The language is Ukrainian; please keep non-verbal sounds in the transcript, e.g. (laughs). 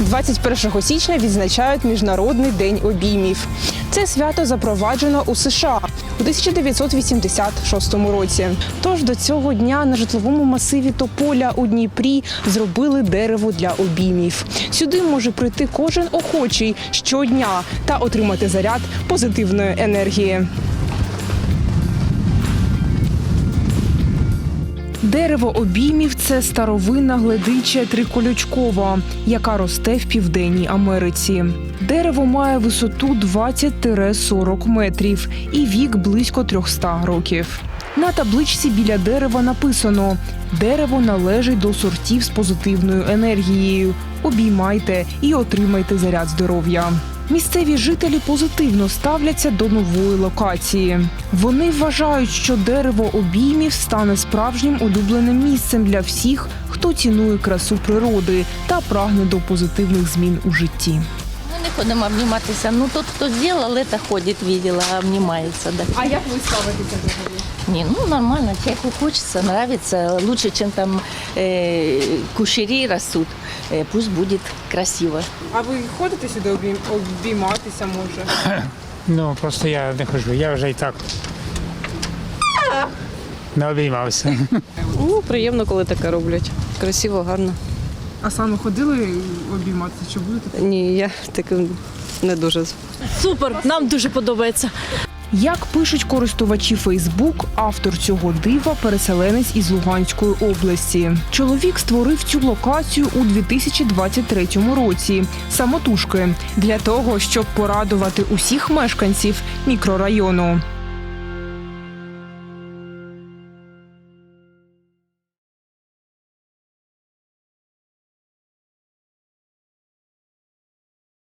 21 січня відзначають Міжнародний день обіймів. Це свято запроваджено у США у 1986 році. Тож до цього дня на житловому масиві Тополя у Дніпрі зробили дерево для обіймів. Сюди може прийти кожен охочий щодня та отримати заряд позитивної енергії. Дерево обіймів це старовинна гледича триколючкова, яка росте в південній Америці. Дерево має висоту 20-40 метрів і вік близько 300 років. На табличці біля дерева написано: дерево належить до сортів з позитивною енергією. Обіймайте і отримайте заряд здоров'я. Місцеві жителі позитивно ставляться до нової локації. Вони вважають, що дерево обіймів стане справжнім улюбленим місцем для всіх, хто цінує красу природи та прагне до позитивних змін у житті. Мы не ходимо обніматися. Ну тот, хто зробив, лето ходить, видела, обнімається. Да. А як ви ставитеся взагалі? Не, ну нормально, человеку хочется, нравится. Лучше, чем там э, кушери растут. Э, пусть будет красиво. А ви ходите сюди обійматися може? (clears throat) Ну, просто я не хожу, я вже і так не обіймався. (laughs) Ну, приємно, коли таке роблять. Красиво, гарно. А саме ходили обійматися? Чи будете? Ні, я таким не дуже. Супер, нам дуже подобається. Як пишуть користувачі Фейсбук, автор цього дива переселенець із Луганської області. Чоловік створив цю локацію у 2023 році самотужки для того, щоб порадувати усіх мешканців мікрорайону.